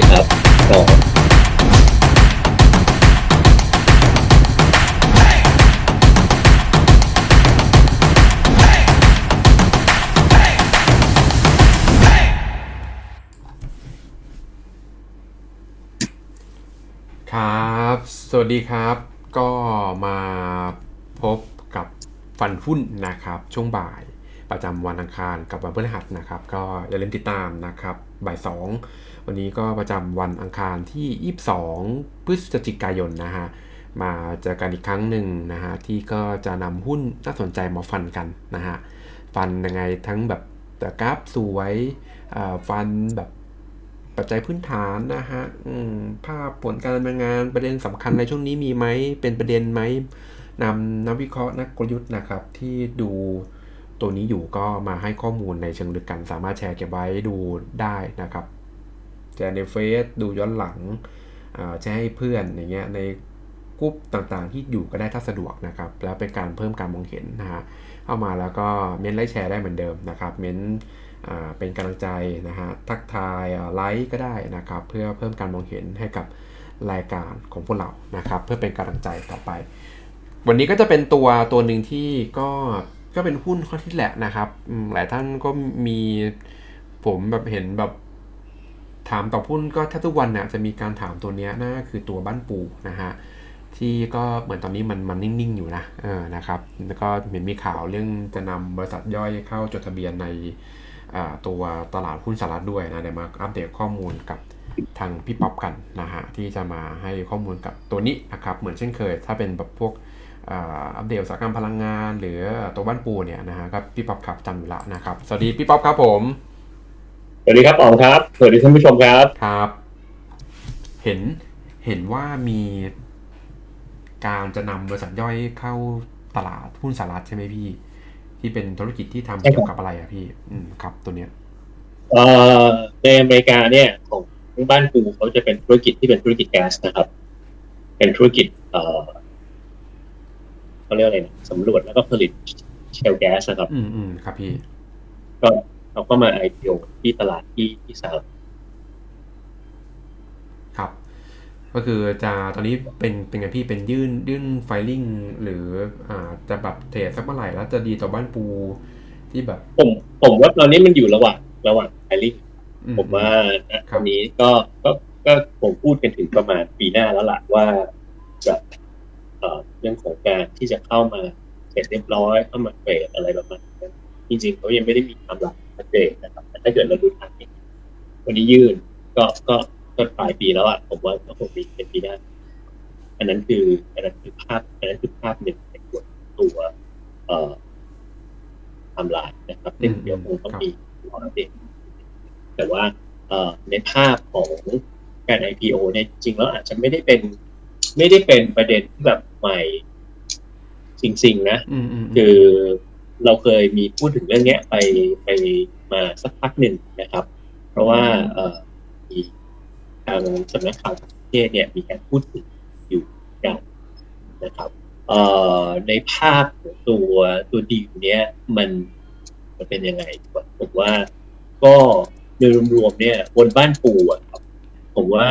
คครับต่อครับ สวัสดีครับ ก็มาพบกับฟันหุ้นนะครับ ช่วงบ่าย ประจำวันอังคารกับวันพฤหัสนะครับ ก็อย่าลืมติดตามนะครับบ่ายสองวันนี้ก็ประจำวันอังคารที่ 22 พฤศจิกายนนะฮะมาเจอกันอีกครั้งหนึ่งนะฮะที่ก็จะนำหุ้นน่าสนใจมาฟันกันนะฮะฟันยังไงทั้งแบบแตกราฟสวยฟันแบบปัจจัยพื้นฐานนะฮะภาพผลการดำเนินงานประเด็นสำคัญในช่วงนี้มีไหมเป็นประเด็นไหมนำนักวิเคราะห์นักกลยุทธ์นะครับที่ดู ตัวนี้อยู่ก็มาให้ข้อมูลในเชิงลึกกัน สามารถแชร์เก็บไว้ดูได้นะครับแชร์ในเฟซดูย้อนหลังแชร์ให้เพื่อนอย่างเงี้ยในกลุ่มต่างๆ ที่อยู่ก็ได้ถ้าสะดวกนะครับ แล้วเป็นการเพิ่มการมองเห็นนะฮะเข้ามาแล้วก็เม้นไลค์แชร์ได้เหมือนเดิมนะครับเม้นเป็นกำลังใจนะฮะทักทายไลค์ก็ได้นะครับ เพื่อเพิ่มการมองเห็นให้กับรายการของพวกเรานะครับ เพื่อเป็นกำลังใจต่อไป วันนี้ก็จะเป็นตัวตัวหนึ่งที่ก็ ก็เป็นหุ้นข้อที่แหละนะครับ หลายท่านก็มีผมแบบเห็นแบบถามต่อหุ้นก็แทบทุกวันเนี่ยจะมีการถามตัวเนี้ยนั่นก็คือตัวบ้านปูนะฮะที่ก็เหมือนตอนนี้มันมันนิ่ง ๆ อยู่นะเออนะครับแล้วก็เห็นมีข่าวเรื่องจะนำบริษัทย่อยเข้าจดทะเบียนในตัวตลาดหุ้นสหรัฐด้วยนะเดี๋ยวมาอัปเดตข้อมูลกับทางพี่ป๊อปกันนะฮะที่จะมาให้ข้อมูลกับตัวนี้นะครับเหมือนเช่นเคย ถ้าเป็นแบบพวก อ่าอัปเดตอุตสาหกรรมพลังงาน หรือตัวบ้านปูเนี่ยนะฮะก็พี่ป๊อปขับจำอยู่ละนะครับ สวัสดีพี่ป๊อปครับผม สวัสดีครับอ๋องครับ สวัสดีท่านผู้ชมครับ ครับ เห็นเห็นว่ามีการจะนำบริษัทย่อยเข้าตลาดหุ้นสหรัฐใช่ไหมพี่ ที่เป็นธุรกิจที่ทำใช่ครับเกี่ยวกับอะไรอะพี่ อืมครับ ตัวเนี้ยเอ่อในอเมริกาเนี่ยของบ้านปูเขาจะเป็นธุรกิจที่เป็นธุรกิจแก๊สนะครับ เป็นธุรกิจเอ่อ เขาเรียกอะไรนะสำรวจแล้วก็ผลิตเชลแก๊สนะครับ อืมอืมครับพี่ ก็เขาก็มา IPO ที่ตลาดที่ที่สหรัฐครับ ก็คือจะตอนนี้เป็นเป็นไงพี่เป็นยื่นยื่นไฟลิ่งหรืออ่าจะแบบเทรดสักเมื่อไหร่แล้วจะดีต่อบ้านปูที่แบบ ผมผมว่าตอนนี้มันอยู่ระหว่างระหว่างไอริงอืผมว่าณครัตบอนนี้ก็ก็ก็ผมพูดกันถึงประมาณปีหน้าแล้วล่ะว่าจะ เอ่อเรื่องของการที่จะเข้ามาเสร็จเรียบร้อยเข้ามาเทรดอะไรประมาณนั้นจริงๆเขายังไม่ได้มีคำหลักชัดเจนนะครับแต่ถ้าเกิดเราดูทางนี้วันนี้ยื่นก็ก็ก็ปลายปีแล้วอะผมว่าก็คงมีเป็นปีหน้าอันนั้นคืออันนั้นคือภาพอันนั้นคือภาพหนึ่งในตัวตัวเอ่อไทำลายนะครับซึ่งเดี๋ยวคงต้องมีรออัปเดตแต่ว่าเอ่อในภาพของการ IPO เนี่ยจริงๆแล้วอาจจะไม่ได้เป็น ไม่ได้เป็นประเด็นที่แบบ ใหม่จริงๆนะอืมอืมคือเราเคยมีพูดถึงเรื่องเนี้ยไปไปมาสักพักหนึ่งนะครับ เพราะว่าเอ่อมีทางสำนักข่าวต่างประเทศเนี่ยมีการพูดถึงอยู่กันนะครับเอ่อในภาพของตัวตัวดีลเนี้ยมันมันเป็นยังไงผมว่าก็โดยรวมๆเนี่ยบนบ้านปูอะครับผมว่า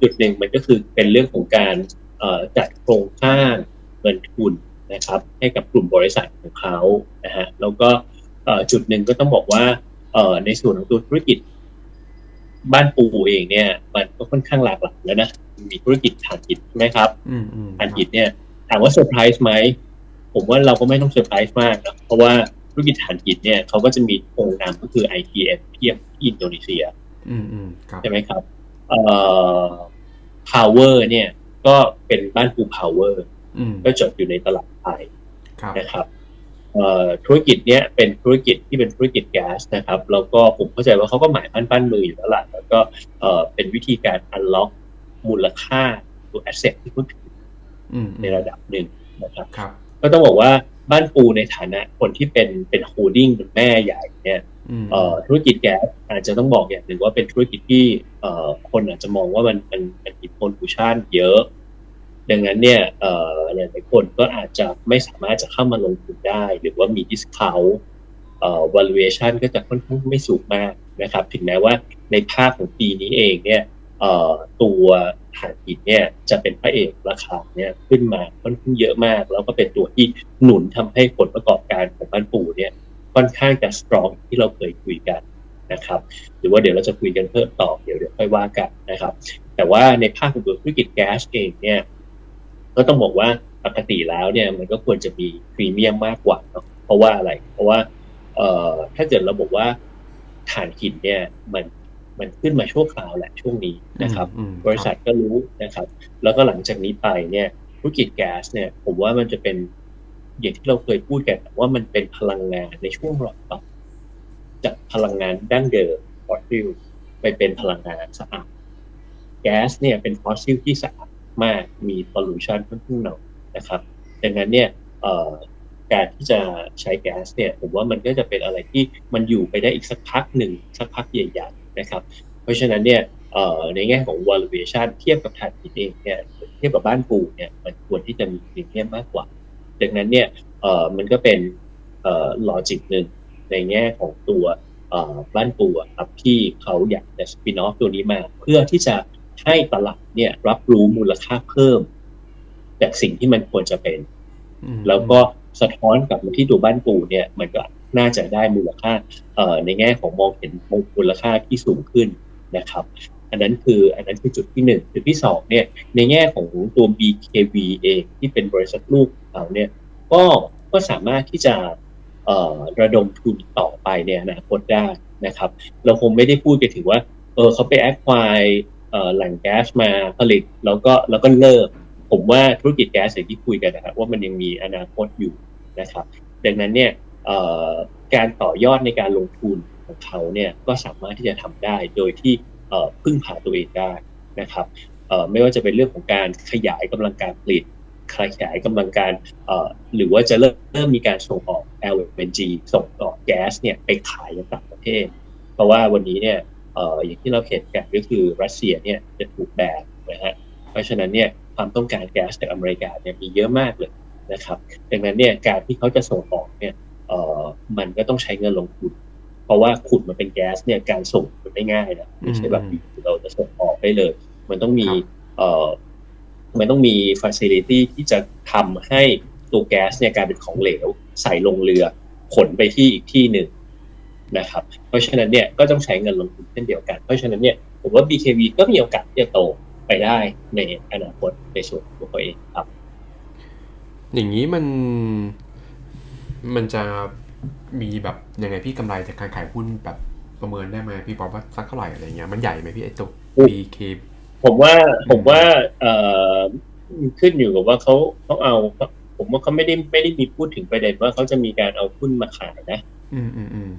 จุดหนึ่งมันก็คือเป็นเรื่องของการเอ่อ จัดโครงสร้างเงินทุนนะครับ ให้กับกลุ่มบริษัทของเขานะฮะแล้วก็เอ่อจุดหนึ่งก็ต้องบอกว่าเอ่อในส่วนของตัวธุรกิจ บ้านปูเองเนี่ย มันก็ค่อนข้างหลากหลายแล้วนะมีธุรกิจถ่านหินใช่ไหมครับอืมอืมถ่านหินเนี่ยถามว่าเซอร์ไพรส์ไหมผมว่าเราก็ไม่ต้องเซอร์ไพรส์มากนะเพราะว่าธุรกิจถ่านหินเนี่ยเขาก็จะมีองค์นามก็คือ ITM ที่ที่อินโดนีเซียอืมอืมครับใช่ไหมครับเอ่อ power เนี่ย ก็เป็นบ้านปู power อืมก็จดอยู่ในตลาดไทยครับนะครับเอ่อธุรกิจเนี้ยเป็นธุรกิจที่เป็นธุรกิจแก๊สนะครับแล้วก็ผมเข้าใจว่าเขาก็หมายปั้นปั้นมืออยู่แล้วล่ะแล้วก็เอ่อเป็นวิธีการ unlock มูลค่าตัว asset ที่เขาถืออืมในระดับหนึ่งนะครับครับก็ต้องบอกว่าบ้านปูในฐานะคนที่เป็นเป็นโฮดดิ้งเป็นแม่ใหญ่เนี่ยอืมเอ่อ ธุรกิจแก๊สอาจจะต้องบอกอย่างหนึ่งว่าเป็นธุรกิจที่คนอาจจะมองว่ามันมันมันมีโพลูชันเยอะ ดังนั้นเนี่ยหลายๆคนก็อาจจะไม่สามารถจะเข้ามาลงทุนได้ หรือว่ามี discount เอ่อ valuation ก็จะค่อนข้างไม่สูงมากนะครับ ถึงแม้ว่าในภาพของปีนี้เองเนี่ยตัวถ่านหินเนี่ยจะเป็นพระเอกราคาเนี่ยขึ้นมาค่อนข้างเยอะมาก แล้วก็เป็นตัวที่หนุนทำให้ผลประกอบการของบ้านปู่เนี่ย ค่อนข้างจะสตรองที่เราเคยคุยกันนะครับ หรือว่าเดี๋ยวเราจะคุยกันเพิ่มต่อเดี๋ยวเดี๋ยวค่อยว่ากันนะครับ แต่ว่าในภาคของธุรกิจแก๊สเองเนี่ยก็ต้องบอกว่าปกติแล้วเนี่ยมันก็ควรจะมีพรีเมียมมากกว่าเนอะเพราะว่าอะไร เพราะว่าเอ่อถ้าเกิดเราบอกว่าถ่านหินเนี่ยมันมันขึ้นมาชั่วคราวแหละช่วงนี้นะครับอืมบริษัทก็รู้นะครับ แล้วก็หลังจากนี้ไปเนี่ยธุรกิจแก๊สเนี่ยผมว่ามันจะเป็น อย่างที่เราเคยพูดกันว่ามันเป็นพลังงานในช่วงรอยต่อจากพลังงานดั้งเดิมฟอสซิลไปเป็นพลังงานสะอาดแก๊สเนี่ยเป็นฟอสซิลที่สะอาดมากมีพอลูชันค่อนข้างน้อยนะครับดังนั้นเนี่ยการที่จะใช้แก๊สเนี่ยผมว่ามันก็จะเป็นอะไรที่มันอยู่ไปได้อีกสักพักหนึ่งสักพักใหญ่ๆนะครับ เพราะฉะนั้นเนี่ยในแง่ของ valuation เทียบกับถ่านหินเองเนี่ยเทียบกับบ้านปูเนี่ยมันควรที่จะมีพรีเมียมมากกว่า ดังนั้นเนี่ยเอ่อมันก็เป็นเอ่อ logic หนึ่งในแง่ของตัวเอ่อบ้านปูอะครับที่เขาอยากจะ spin off ตัวนี้มา เพื่อที่จะให้ตลาดเนี่ยรับรู้มูลค่าเพิ่ม จากสิ่งที่มันควรจะเป็นอืมแล้วก็สะท้อนกลับมาที่ตัวบ้านปูเนี่ย มันก็น่าจะได้มูลค่าเอ่อในแง่ของมองเห็นมูลค่าที่สูงขึ้นนะครับ อันนั้นคืออันนั้นคือจุดที่หนึ่งจุดที่สองเนี่ยในแง่ของตัว BKV เองที่เป็นบริษัทลูกเขาเนี่ยก็ก็สามารถที่จะระดมทุนต่อไปในอนาคตได้นะครับ เราคงไม่ได้พูดกันถึงว่าเออเขาไปแอคควายแหล่งแก๊สมาผลิตแล้วก็แล้วก็เลิก ผมว่าธุรกิจแก๊สอย่างที่คุยกันนะครับว่ามันยังมีอนาคตอยู่นะครับ ดังนั้นเนี่ยการต่อยอดในการลงทุนของเขาเนี่ยก็สามารถที่จะทำได้โดยที่ พึ่งพาตัวเองได้นะครับไม่ว่าจะเป็นเรื่องของการขยายกำลังการผลิตขยายกำลังการหรือว่าจะเริ่มเริ่มมีการส่งออก LNG ส่งต่อแก๊สเนี่ยไปขายในต่างประเทศ เพราะว่าวันนี้เนี่ยอย่างที่เราเห็นกันก็คือรัสเซียเนี่ยจะถูกแบนนะฮะเพราะฉะนั้นเนี่ยความต้องการแก๊สจากอเมริกาเนี่ยมีเยอะมากเลยนะครับดังนั้นเนี่ยการที่เขาจะส่งออกเนี่ยมันก็ต้องใช้เงินลงทุน เพราะว่าขุดมาเป็นแก๊สเนี่ยการส่ง ไม่ง่ายนะไม่ใช่แบบอยู่ๆเราจะส่งออกได้เลย มันต้องมีเอ่อมันต้องมี facility ที่จะทำให้ตัวแก๊สเนี่ยกลายเป็นของเหลว ใส่ลงเรือขนไปที่อีกที่หนึ่งนะครับ เพราะฉะนั้นเนี่ยก็ต้องใช้เงินลงทุนเช่นเดียวกัน เพราะฉะนั้นเนี่ยผมว่า BKV ก็มีโอกาสที่จะโตไปได้ในอนาคตในส่วนของตัวเขาเองครับ อย่างนี้มันมันจะมีแบบยังไงพี่กำไรจากการขายหุ้นแบบ ประเมินได้ไหมพี่ป๊อปว่าสักเท่าไหร่อะไรเงี้ยมันใหญ่ไหมพี่ไอตัว BK ผมว่าผมว่าเอ่อขึ้นอยู่กับว่าเขาเขาเอา ผมว่าเขาไม่ได้ไม่ได้มีพูดถึงประเด็นว่าเขาจะมีการเอาหุ้นมาขายนะ อืมอืมอืม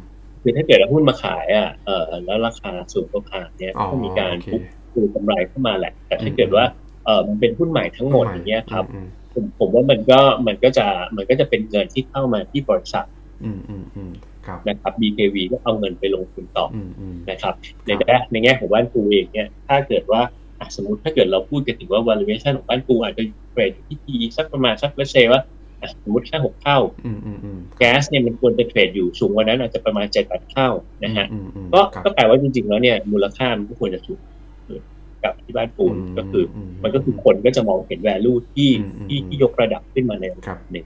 คือถ้าเกิดเอาหุ้นมาขายอะเออแล้วราคาสูงกว่าผ่านเนี่ยอ๋อก็มีการโอเคปุ๊บคือกำไรเข้ามาแหละ แต่ถ้าเกิดว่าเออมันเป็นหุ้นใหม่ทั้งหมดอย่างเงี้ยครับอืมผมผมว่ามันก็มันก็จะมันก็จะเป็นเงินที่เข้ามาที่บริษัท อืมอืมอืมครับ นะครับ BKV ก็เอาเงินไปลงทุนต่ออืมอืมนะครับ ในแง่ในแง่ของบ้านปูเองเนี่ย ถ้าเกิดว่าอะสมมติถ้าเกิดเราพูดกันถึงว่า valuation ของบ้านปูอาจจะเทรดอยู่ที่ PE สักประมาณสักเลเซว่าอะสมมติแค่หกเท่าอืมอืมอืมแก๊สเนี่ยมันควรจะเทรดอยู่สูงกว่านั้นอาจจะประมาณเจ็ดแปดเท่านะฮะอืมอืมก็ครับก็แปลว่าจริงๆแล้วเนี่ยมูลค่ามันก็ควรจะสูงกับที่บ้านปูก็คืออมันก็คือคนก็จะมองเห็น value ที่อืมอืมที่อืมที่ยกระดับขึ้นมาในระครัดับบหนึ่ง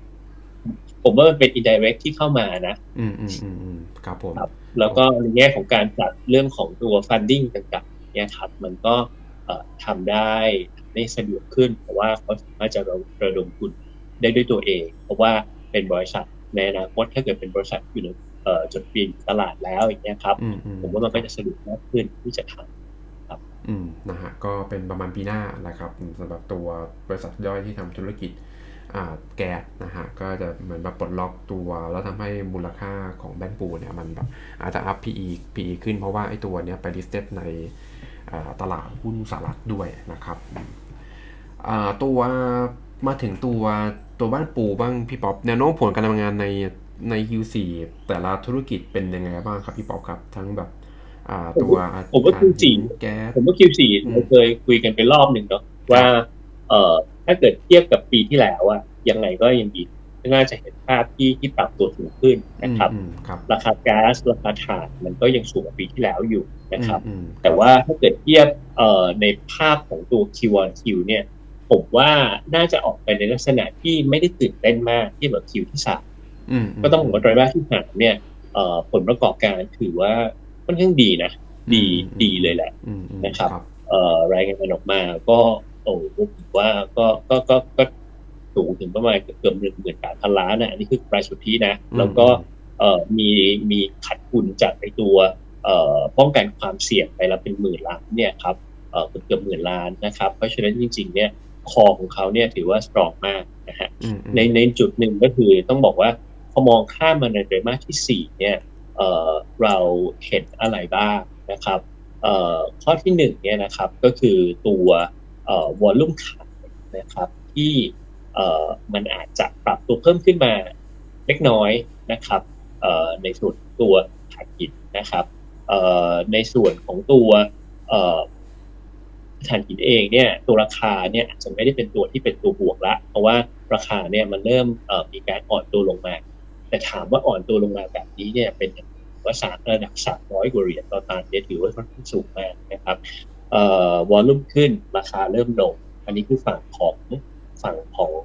ผมว่ามันเป็น indirect ที่เข้ามานะ อืมอืมอืมอืมครับผมครับแล้วก็ในแง่ของการจัดเรื่องของตัว funding ต่างๆเนี่ยครับ มันก็เอ่อทำได้ได้สะดวกขึ้น เพราะว่าเขาสามารถจะระดมทุนได้ด้วยตัวเอง เพราะว่าเป็นบริษัทในอนาคตถ้าเกิดเป็นบริษัทอยู่ในเอ่อจดทะเบียนตลาดแล้วอย่างเงี้ยครับอืมอืมผมว่ามันก็จะสะดวกมากขึ้นที่จะทอืมนะฮะก็เป็นประมาณปีหน้านะครับสำหรับตัวบริษัทย่อยที่ทำธุรกิจอ่า แก๊สนะฮะก็จะเหมือนแบบปลดล็อกตัว แล้วทำให้มูลค่าของแบงก์ปูเนี่ยมันแบบอาจจะอัพ PE PE ขึ้นเพราะว่าไอ้ตัวเนี้ยไป listed ในอ่าตลาดหุ้นสหรัฐด้วยนะครับอ่าตัวมาถึงตัวตัวบ้านปูบ้างพี่ป๊อปแนวโน้มผลการทำงานในใน Q4 แต่ละธุรกิจเป็นยังไงบ้างครับพี่ป๊อปครับ ทั้งแบบอ่าตัวผมว่า Q4 แก๊สำผมว่า Q4 อืมเราเคยคุยกันไปรอบหนึ่งเนาะว่าเอ่อ ถ้าเกิดเทียบกับปีที่แล้วอะยังไงก็ยังดีน่าจะเห็นภาพที่ที่ปรับตัวสูงขึ้นนะครับอืมครับราคาก๊าซราคาถ่านมันก็ยังสูงกว่าปีที่แล้วอยู่นะครับอืมแต่ว่าถ้าเกิดเทียบเอ่อในภาพของตัว Q on Q เนี่ยผมว่าน่าจะออกไปในลักษณะที่ไม่ได้ตื่นเต้นมากที่แบบ Q ที่สามอืมก็ต้องบอกว่าไตรมาสที่สามเนี่ยเอ่อผลประกอบการถือว่าค่อนข้างดีนะ ดีดีเลยแหละอืมอืมนะครับเอ่อรายงานออกมาก็ โอ้ผมว่าก็ก็ก็ก็สูงถึงประมาณเกือบหนึ่งหมื่นแปดพันล้านนะอันนี้คือรายสุทธินะ แล้วก็เอ่อมีมีขัดทุนจากในตัวเอ่อป้องกันความเสี่ยงไปแล้วเป็นหมื่นล้านเนี่ยครับเอ่อเกือบเกือบหมื่นล้านนะครับ เพราะฉะนั้นจริง ๆ เนี่ยคอของเขาเนี่ยถือว่าสตรองมากนะฮะอืมอืมในในจุดหนึ่งก็คือต้องบอกว่าพอมองข้ามมาในไตรมาสที่สี่เนี่ยเอ่อเราเห็นอะไรบ้างนะครับเอ่อข้อที่หนึ่งเนี่ยนะครับก็คือตัวเอ่อ วอลลุ่มขายนะครับที่เอ่อมันอาจจะปรับตัวเพิ่มขึ้นมาเล็กน้อยนะครับในส่วนตัวถ่านหินนะครับในส่วนของตัวเอ่อถ่านหินเองเนี่ยตัวราคาเนี่ยอาจจะไม่ได้เป็นตัวที่เป็นตัวบวกละ เพราะว่าราคาเนี่ยมันเริ่มมีการอ่อนตัวลงมา แต่ถามว่าอ่อนตัวลงมาแบบนี้เนี่ยเป็นว่าสามระดับสามร้อยกว่าเหรียญต่อตันเนี่ยถือว่าค่อนข้างสูงมากนะครับ วอลลุ่มขึ้นราคาเริ่มลง อันนี้คือฝั่งของฝั่งของ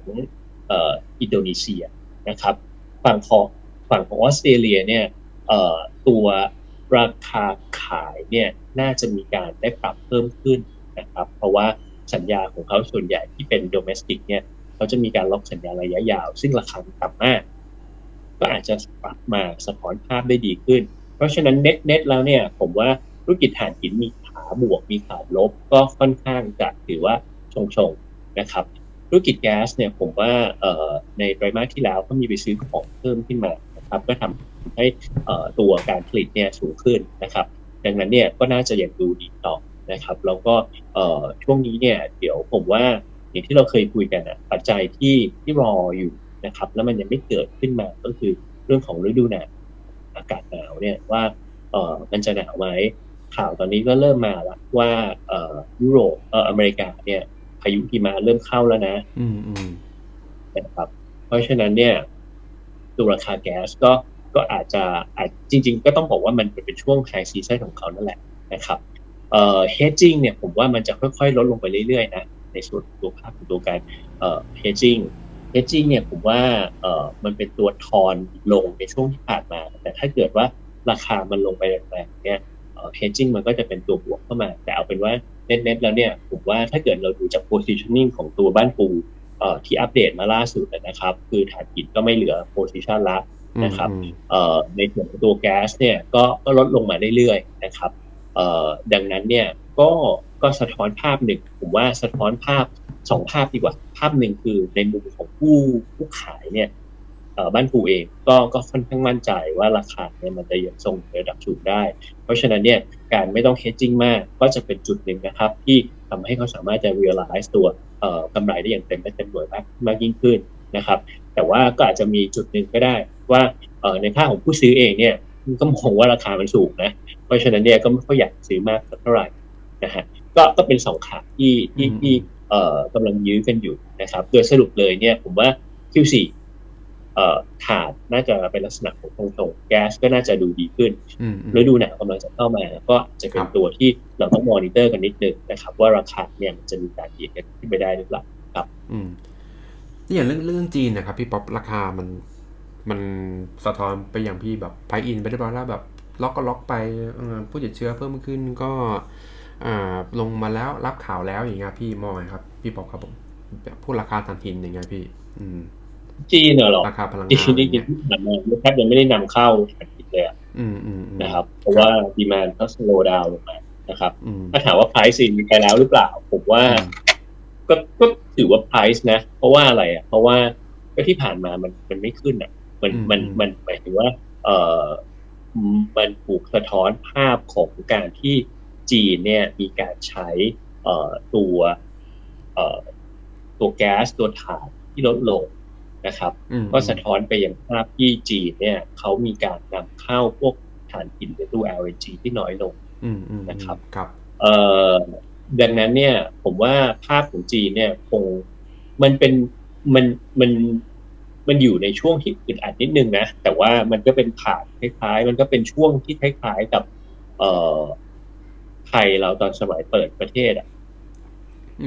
อินโดนีเซียนะครับ ฝั่งของฝั่งของออสเตรเลียเนี่ยตัวราคาขายเนี่ยน่าจะมีการได้ปรับเพิ่มขึ้นนะครับ เพราะว่าสัญญาของเขาส่วนใหญ่ที่เป็นโดเมสติกเนี่ยเขาจะมีการล็อกสัญญาระยะยาว ซึ่งราคาต่ำมากก็อาจจะปรับมาสะท้อนภาพได้ดีขึ้น เพราะฉะนั้นเน็ตเน็ตแล้วเนี่ยผมว่าธุรกิจถ่านหินมี บวกมีขาลบก็ค่อนข้างจะถือว่าชงชงๆนะครับธุรกิจแก๊สเนี่ยผมว่าในไตรมาสที่แล้วก็มีไปซื้อของเพิ่มขึ้นมานะครับก็ทำให้ตัวการผลิตเนี่ยสูงขึ้นนะครับ ดังนั้นเนี่ยก็น่าจะยังดูดีต่อนะครับ แล้วก็ช่วงนี้เนี่ยเดี๋ยวผมว่าอย่างที่เราเคยคุยกันอะปัจจัยที่ที่รออยู่นะครับ แล้วมันยังไม่เกิดขึ้นมาก็คือเรื่องของฤดูหนาวอากาศหนาวเนี่ยว่าเออมันจะหนาวไหม ข่าวตอนนี้ก็เริ่มมาแล้วว่าเอ่อยุโรปเอ่ออเมริกาเนี่ยพายุหิมะเริ่มเข้าแล้วนะ อืมอืมนะครับ เพราะฉะนั้นเนี่ยตัวราคาแก๊สก็ก็อาจจะอาจจริง ๆ ก็ต้องบอกว่ามันเป็นช่วงไฮซีซันของเขานั่นแหละนะครับเอ่อ hedging เนี่ยผมว่ามันจะค่อยๆ ลดลงไปเรื่อยๆนะในส่วนของตัวภาพของตัวการเอ่อ hedging hedging เนี่ยผมว่าเอ่อมันเป็นตัวทอนลงในช่วงที่ผ่านมา แต่ถ้าเกิดว่าราคามันลงไปแรงๆเนี่ย เอ่อ hedging มันก็จะเป็นตัวบวกเข้ามา แต่เอาเป็นว่าเน็ตๆแล้วเนี่ยผมว่าถ้าเกิดเราดูจาก positioning ของตัวบ้านปูเอ่อที่อัปเดตมาล่าสุดนะครับ คือถ่านหินก็ไม่เหลือโพซิชันละนะครับอืมเอ่อในส่วนของตัวแก๊สเนี่ยก็ก็ลดลงมาเรื่อยๆนะครับเอ่อดังนั้นเนี่ยก็ก็สะท้อนภาพหนึ่งผมว่าสะท้อนภาพสองภาพดีกว่า ภาพหนึ่งคือในมุมของผู้ผู้ขายเนี่ยเอ่อ บ้านปูเองก็ก็ค่อนข้างมั่นใจว่าราคาเนี่ยมันจะยังทรงระดับสูงได้ เพราะฉะนั้นเนี่ยการไม่ต้อง hedging มากก็จะเป็นจุดหนึ่งนะครับ ที่ทำให้เขาสามารถจะ realize ตัวเอ่อกำไรได้อย่างเต็มและเต็มหน่วยมากมากยิ่งขึ้นนะครับ แต่ว่าก็อาจจะมีจุดหนึ่งก็ได้ว่าเอ่อในภาคของผู้ซื้อเองเนี่ยก็มองว่าราคามันสูงนะเพราะฉะนั้นเนี่ยก็ไม่ค่อยอยากซื้อมากสักเท่าไหร่นะฮะก็ก็เป็นสองขาที่ที่อืมที่เอ่อกำลังยื้อกันอยู่นะครับ โดยสรุปเลยเนี่ยผมว่า Q4 เอ่อขาดน่าจะเป็นลักษณะของตรงๆแก๊สก็น่าจะดูดีขึ้นอืมอืมฤดูหนาวกำลังจะเข้ามาก็จะเป็นครับตัวที่เราต้องมอนิเตอร์กันนิดนึงนะครับ ว่าราคาเนี่ยมันจะมีการดีดกันขึ้นไปได้หรือเปล่าอืมนี่อย่างเรื่องเรื่องจีนนะครับ พี่ป๊อปราคามันมันสะท้อนไปอย่างพี่แบบไพอินไปได้บ้างแล้วแบบล็อกก็ล็อกไปเอ่อผู้ติดเชื้อเพิ่มขึ้นก็อ่าลงมาแล้วรับข่าวแล้วอย่างเงี้ยพี่มองไงครับ พี่ป๊อปครับผมพูดราคาถ่านหินอย่างเงี้ยพี่ อืม จีนเหรอราคาพลังจีงานนอนี่ย่างจริเงี้งยๆที่ผ่านมาแทบยังไม่ได้นำเข้าถ่านหินเลยอะอืมอืมอืมนะครับ เพราะว่าดีมานก็สโลว์ดาวลงมานะครับอืมถ้าถามว่า price มีไปแล้วหรือเปล่า ผมว่าอืมก็ก็ถือว่า price นะ เพราะว่าอะไรอะ เพราะว่าก็ที่ผ่านมามันมันไม่ขึ้นอะ มันมันมันหมายถึงว่า เอ่อมันถูกสะท้อนภาพของการที่จีนเนี่ยมีการใช้เอ่อตัวเอ่อตัวแก๊สตัวถ่านที่ลดลง นะครับอืมก็สะท้อนไปยังภาพที่จีนเนี่ยเขามีการนำเข้าพวกถ่านหินหรือตัว LNG ที่น้อยลงอืมอืมนะครับครับเอ่อดังนั้นเนี่ยผมว่าภาพของจีนเนี่ยคงมันเป็นมันมันมันอยู่ในช่วงที่อึดอัดนิดนึงนะ แต่ว่ามันก็เป็นผ่านคล้ายๆ มันก็เป็นช่วงที่คล้ายๆกับ เอ่อไทยเราตอนสมัยเปิดประเทศอะ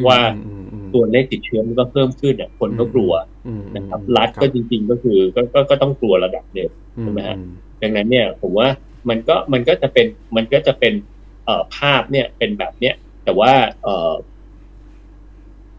ว่าอืมอืมตัวเลขติดเชื้อมันก็เพิ่มขึ้นอะคนก็กลัวอืมนะครับอืมรัฐก็จริง ๆ ก็คือก็ก็ก็ต้องกลัวระดับหนึ่งใช่ไหมฮะอืดังนั้นเนี่ยผมว่ามันก็มันก็จะเป็นมันก็จะเป็นเอ่อภาพเนี่ยเป็นแบบเนี้ยแต่ว่าเอ่อ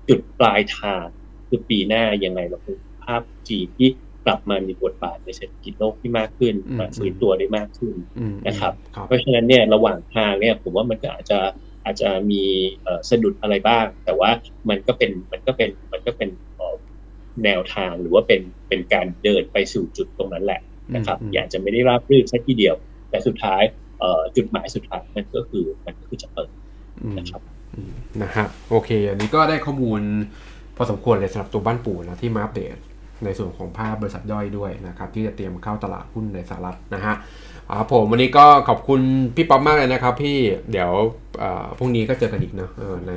จุดปลายทางคือปีหน้ายังไงเราคงภาพจีนที่กลับมามีบทบาทในเศรษฐกิจโลกที่มากขึ้นมาฟื้นตัวได้มากขึ้นอืมนะครับครับ เพราะฉะนั้นเนี่ยระหว่างทางเนี่ยผมว่ามันก็อาจจะ อาจจะมีเอ่อสะดุดอะไรบ้าง แต่ว่ามันก็เป็นมันก็เป็นมันก็เป็นเอ่อแนวทางหรือว่าเป็นเป็นการเดินไปสู่จุดตรงนั้นแหละนะครับอืมอยากจะไม่ได้ราบรื่นสักทีเดียว แต่สุดท้ายเอ่อจุดหมายสุดท้ายมันก็คือมันก็คือจะเปิดอืมนะครับอืมนะฮะโอเค อันนี้ก็ได้ข้อมูลพอสมควรเลยสำหรับตัวบ้านปู่นะที่มาอัปเดต ในส่วนของภาพบริษัทย่อยด้วยนะครับที่จะเตรียมเข้าตลาดหุ้นในสหรัฐนะฮะอ่าผมวันนี้ก็ขอบคุณพี่ป๊อปมากเลยนะครับพี่เดี๋ยวอ่าพรุ่งนี้ก็เจอกันอีกเนอะเออใน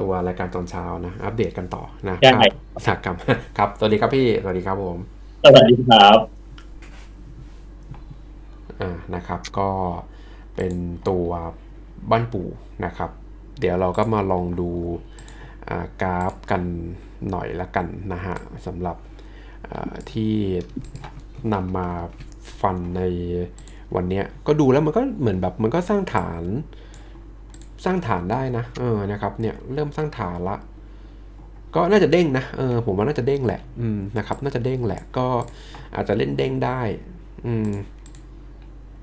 ตัวรายการตอนเช้านะ อัปเดตกันต่อนะได้ครับอุตสาหกรรมครับสวัสดีครับพี่สวัสดีครับผมสวัสดีครับอ่านะครับก็เป็นตัวบ้านปู่นะครับ เดี๋ยวเราก็มาลองดูอ่ากราฟกันหน่อยละกันนะฮะสำหรับอ่า ที่นำมาฟันในวันนี้ก็ดูแล้วมันก็เหมือนแบบมันก็สร้างฐานสร้างฐานได้นะเออนะครับเนี่ยเริ่มสร้างฐานละก็น่าจะเด้งนะเออผมว่าน่าจะเด้งแหละอืมนะครับน่าจะเด้งแหละก็อาจจะเล่นเด้งได้อืม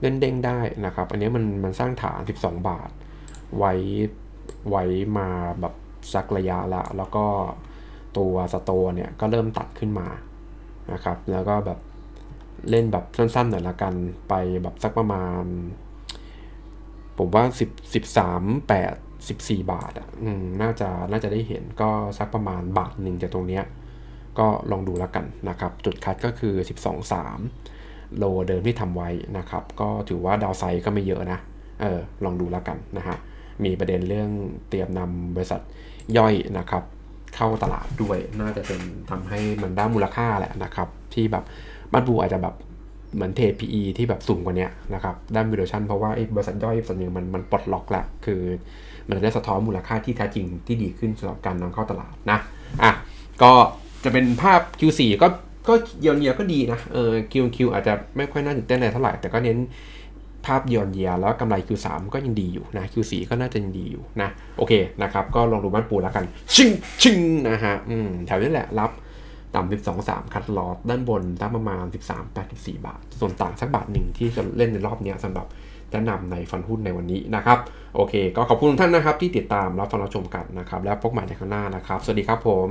เล่นเด้งได้นะครับ อันนี้มันมันสร้างฐาน 12 บาท ไว้ไว้มาแบบสักระยะละแล้วก็ตัวสโตร์เนี่ยก็เริ่มตัดขึ้นมา นะครับ แล้วก็แบบเล่นแบบสั้นๆหน่อยละกันไปแบบสักประมาณ ผมว่า10 13 8 14 บาทอะน่าจะน่าจะได้เห็นก็สักประมาณบาทหนึ่งจากตรงเนี้ยก็ลองดูแล้วกันนะครับ จุดคัดก็คือ 12 3 โลเดิมที่ทำไว้นะครับ ก็ถือว่าดาวไซก็ไม่เยอะนะเออลองดูแล้วกันนะฮะมีประเด็นเรื่องเตรียมนำบริษัทย่อยนะครับ เข้าตลาดด้วย น่าจะเป็นทำให้มันได้มูลค่าแหละนะครับ ที่แบบบ้านบูอาจจะแบบเหมือนเท PE ที่แบบสูงกว่านี้นะครับด้าน valuation เพราะว่าไอ้บริษัทย่อยส่วนหนึ่งมันมันปลดล็อกแหล้วคือมันได้สะท้อนมูลค่าที่แท้จริงที่ดีขึ้นสำหรับการนำเข้าตลาดนะอะก็จะเป็นภาพ Q4 ก็ก็เยียวยาก็ดีนะเออ Q&Q อาจจะไม่ค่อยน่าตื่นเต้นอะไรเท่าไหร่แต่ก็เน้น ภาพเยียวยาแล้วกำไร Q3 ก็ยังดีอยู่นะ Q4 ก็น่าจะยังดีอยู่นะ โอเคนะครับ ก็ลองดูบ้านปูแล้วกัน ชิงชิงนะฮะอืมแถวนี้แหละรับต่ำ12 3 คัดลอสด้านบนตั้งประมาณ 13 84 บาท ส่วนต่างสักบาทหนึ่งที่จะเล่นในรอบนี้สำหรับแนะนำในฟันหุ้นในวันนี้นะครับ โอเค ก็ขอบคุณทุกท่านนะครับที่ติดตามรับฟังรับชมกันนะครับ แล้วพบใหม่ในครั้งหน้านะครับ สวัสดีครับผม